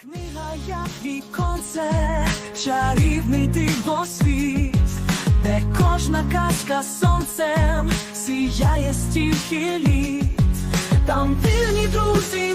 Книга як віконце, чарівний дивосвіт, де кожна казка сонцем сіяє стільки літ, там вірні друзі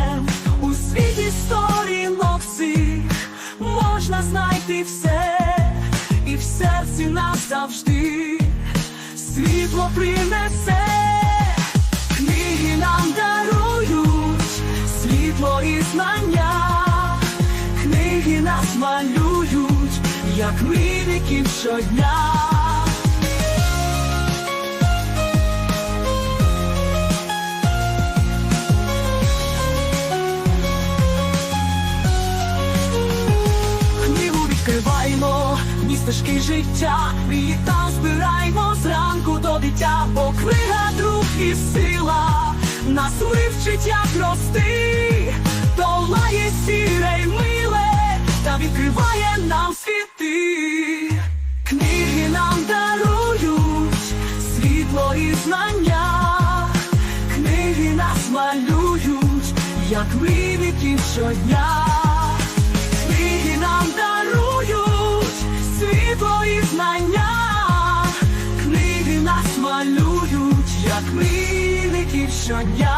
Принесе. Книги нам дарують світло і знання, книги нас малюють, як мрійників щодня. Стежки життя, і там збираємо зранку до дитя, бо книга друг і сила, нас вивчить, як рости, долає сіре й миле, та відкриває нам світи. Книги нам дарують світло і знання, книги нас малюють, як мрійників щодня. хмільників щодня.